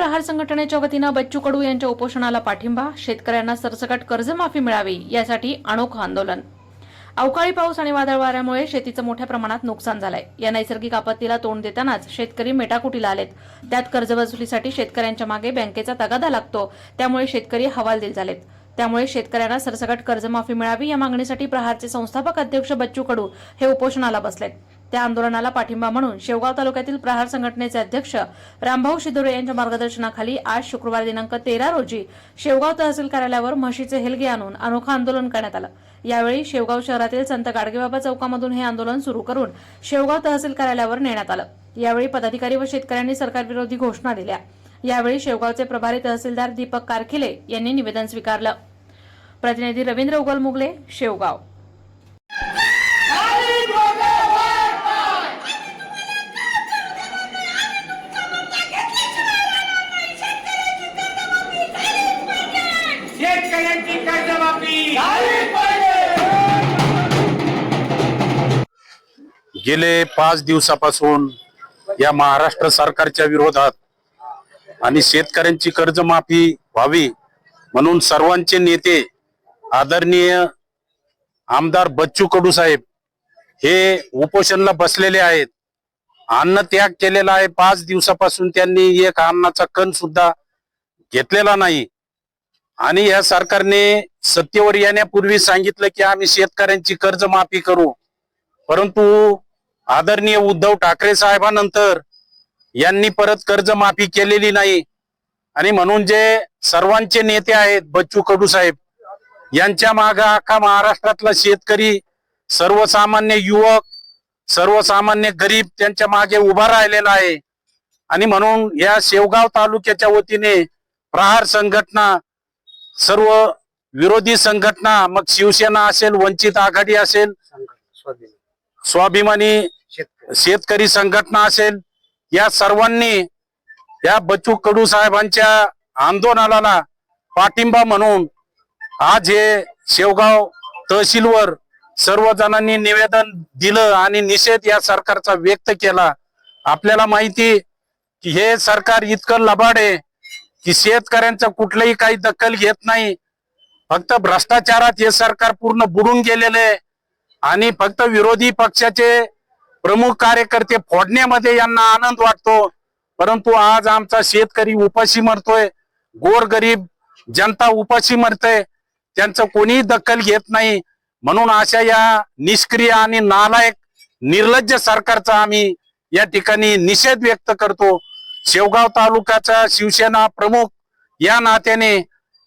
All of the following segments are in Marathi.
प्रहार संघटनेच्या वतीनं बच्चू कडू यांच्या उपोषणाला पाठिंबा शेतकऱ्यांना सरसकट कर्जमाफी मिळावी यासाठी अनोखं आंदोलन. अवकाळी पाऊस आणि वादळ वाऱ्यामुळे शेतीचं मोठ्या प्रमाणात नुकसान झालंय. या नैसर्गिक आपत्तीला तोंड देतानाच शेतकरी मेटाकुटीला आलेत. त्यात कर्जवसुलीसाठी शेतकऱ्यांच्या मागे बँकेचा तगादा लागतो. त्यामुळे शेतकरी हवालदिल झालेत. त्यामुळे शेतकऱ्यांना सरसकट कर्जमाफी मिळावी या मागणीसाठी प्रहारचे संस्थापक अध्यक्ष बच्चू कडू हे उपोषणाला बसलेत. त्या आंदोलनाला पाठिंबा म्हणून शेवगाव तालुक्यातील प्रहार संघटनेचे अध्यक्ष रामभाऊ शिदोरे यांच्या मार्गदर्शनाखाली आज शुक्रवार दिनांक तेरा रोजी शेवगाव तहसील कार्यालयावर म्हशीचे हेलगे आणून अनोखं आंदोलन करण्यात आलं. यावेळी शेवगाव शहरातील संत गाडगेबाबा चौकामधून हे आंदोलन सुरू करून शेवगाव तहसील कार्यालयावर नेण्यात आलं. यावेळी पदाधिकारी व शेतकऱ्यांनी सरकारविरोधी घोषणा दिल्या. यावेळी शेवगावचे प्रभारी तहसीलदार दीपक कारखिले यांनी निवेदन स्वीकारलं. प्रतिनिधी रवींद्र उगल मुगले शेवगाव. गेले पाच दिवसापासून या महाराष्ट्र सरकारच्या विरोधात आणि शेतकऱ्यांची कर्जमाफी व्हावी म्हणून सर्वांचे नेते आदरणीय आमदार बच्चू कडू साहेब हे उपोषणला बसलेले आहेत. अन्न त्याग केलेला आहे. पाच दिवसापासून त्यांनी एक अन्नाचा कण सुद्धा घेतलेला नाही. आणि या सरकारने सत्तेवर येण्यापूर्वी सांगितलं की आम्ही शेतकऱ्यांची कर्जमाफी करू. परंतु आदरणीय उद्धव ठाकरे साहेबांनंतर यांनी परत कर्जमाफी केलेली नाही. आणि म्हणून जे सर्वांचे नेते आहेत बच्चू कडू साहेब यांच्या मागे अख्खा महाराष्ट्रातला शेतकरी सर्वसामान्य युवक सर्वसामान्य गरीब त्यांच्या मागे उभा राहिलेला आहे. आणि म्हणून या शेवगाव तालुक्याच्या वतीने प्रहार संघटना सर्व विरोधी संघटना मग शिवसेना असेल वंचित आघाडी असेल स्वाभिमानी शेतकरी. संघटना असेल या सर्वांनी या बच्चू कडू साहेबांच्या आंदोलनाला पाठिंबा म्हणून आज हे शेवगाव तहसीलवर सर्व जणांनी निवेदन दिलं आणि निषेध या सरकारचा व्यक्त केला. आपल्याला माहिती की हे सरकार इतकं लबाड आहे की शेतकऱ्यांचं कुठलंही काही दखल घेत नाही. फक्त भ्रष्टाचारात हे सरकार पूर्ण बुडून गेलेले आहे. आणि फक्त विरोधी पक्षाचे प्रमुख कार्यकर्ते फोडण्यामध्ये यांना आनंद वाटतो. परंतु आज आमचा शेतकरी उपाशी मरतोय. गोरगरीब जनता उपाशी मरते त्यांचं कोणीही दखल घेत नाही. म्हणून अशा या निष्क्रिय आणि नालायक निर्लज्ज सरकारचा आम्ही या ठिकाणी निषेध व्यक्त करतो. शेवगाव तालुक्याचा शिवसेना प्रमुख या नात्याने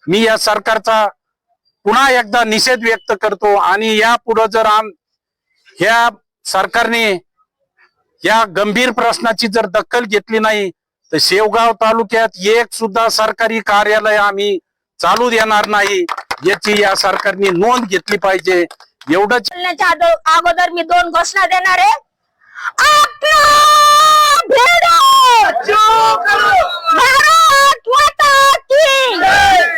मी या सरकारचा पुन्हा एकदा निषेध व्यक्त करतो आणि या पुढे जर आम ह्या सरकारने या गंभीर प्रश्नाची जर दखल घेतली नाही तर शेवगाव तालुक्यात एक सुद्धा सरकारी कार्यालय आम्ही चालू देणार नाही याची या सरकारने नोंद घेतली पाहिजे. एवढंच आदो- अगोदर मी दोन घोषणा देणार आहे! भारत माता की!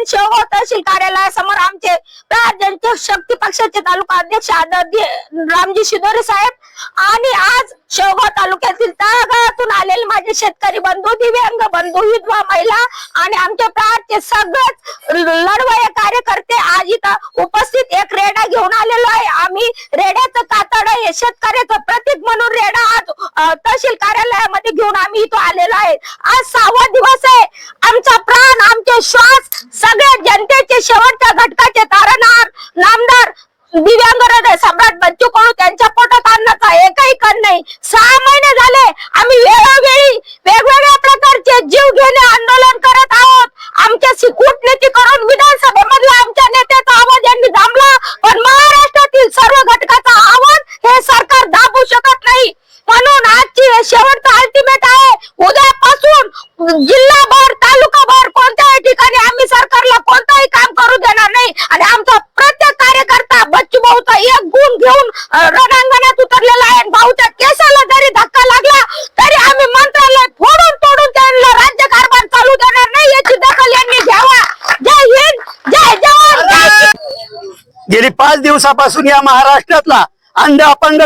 आज आपण शेवगाव तहसील कार्यालयासमोर आमचे प्रादेशिक शक्ती पक्षाचे तालुका अध्यक्ष आदरणीय रामजी शिदोरे साहेब. आणि आज शेवगाव तालुक्यातील तळागाळातून आलेले माझे शेतकरी बंधू दिव्यांग बंधू विधवा महिला आणि आमच्या प्रांतचे सगळेच लढवय कार्यकर्ते आज इथं उपस्थित एक रेडा घेऊन आलेलो आहे. आम्ही रेड्याचं कातड हे शेतकऱ्याचं प्रतीक म्हणून रेडा आज अ, तहसील कार्यालयामध्ये घेऊन आम्ही इथं आलेलो आहे. आज सहावा दिवस आहे. आमचा प्राण आमचे श्वास सगळ्या जनतेचे शेवटच्या घटकाचे तारणार नामदार दिव्यांग हृदय सम्राट बच्चू कडू त्यांच्या पोटात आणण्याचा एकही कण नाही. सहा महिने झाले. आम्ही वेळ वेगवेगळ्या प्रकारचे जीव घेणे आंदोलन करत आहोत आमच्याशी कूटनीती करून विधानसभेमधला आमच्या नेत्याचा आवाज यांनी दाबला पण महाराष्ट्रातील सर्व घटकाचा आवाज हे सरकार दाबू शकत नाही म्हणून आजची हे शेवटचं अल्टिमेट आहे उद्यापासून जिल्हाभर तालुकाभर कोणत्याही ठिकाणी आम्ही सरकारला कोणताही काम करू देणार नाही. आणि आमचा प्रत्येक कार्यकर्ता बच्चू भाऊचा एक गुण घेऊन रणांगणात उतरलेला आहे. भाऊच्या केसाला जरी धक्का लागला तरी आम्ही मंत्रालय फोडून तोडून त्यांना राज्य कारभार चालू देणार नाही याची दखल यांनी घ्यावा. जय हिंद जय जवान. गेली पाच दिवसापासून या महाराष्ट्रातला अंध अपंग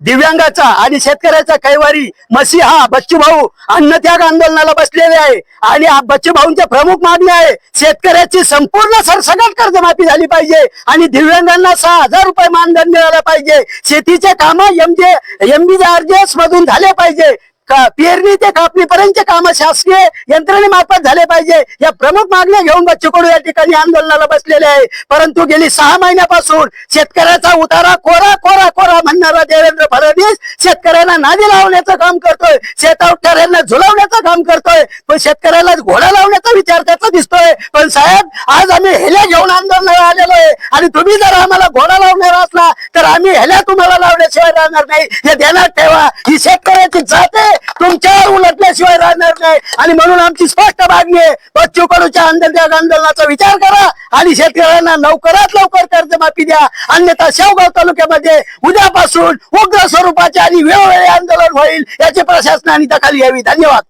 दिव्यांगाचा आणि शेतकऱ्याचा कैवारी मसीहा बच्चू भाऊ अन्नत्याग आंदोलनाला बसलेले आहे. आणि आ- बच्चू भाऊंच्या प्रमुख मागणी आहे शेतकऱ्याची संपूर्ण सरसकट कर्जमाफी झाली पाहिजे आणि दिव्यांगांना सहा हजार रुपये मानधन मिळालं पाहिजे. शेतीचे काम एम जे एम मधून झाले पाहिजे. पेरणी ते कापणीपर्यंतचे काम शासकीय यंत्रणेमार्फत झाले पाहिजे. या प्रमुख मागण्या घेऊन बच्चू कडू या ठिकाणी आंदोलनाला बसलेले आहे. परंतु गेली सहा महिन्यापासून शेतकऱ्याचा उतारा कोरा कोरा कोरा म्हणणारा देवेंद्र फडणवीस शेतकऱ्यांना नादी लावण्याचं काम करतोय. शेतकऱ्यांना झुलवण्याचं काम करतोय. पण शेतकऱ्याला घोडा लावण्याचा विचार त्याचा दिसतोय. पण साहेब आज आम्ही हेल्या घेऊन आंदोलनाला आलेलो आहे. आणि तुम्ही जर आम्हाला घोडा लावणार आम्ही ह्याला तुम्हाला लावण्याशिवाय राहणार नाही. हे ध्यानात ठेवा. ही शेतकऱ्याची जाते तुमच्यावर उलटल्याशिवाय राहणार नाही. आणि म्हणून आमची स्पष्ट मागणी आहे. बच्चू कडूच्या आंदोलन आंदोलनाचा विचार करा. आणि शेतकऱ्यांना लवकरात लवकर कर्जमाफी द्या. अन्यथा शेवगाव तालुक्यामध्ये उद्यापासून उग्र स्वरूपाचे आणि वेळोवेळी आंदोलन होईल याची प्रशासनाने दखल घ्यावी. धन्यवाद.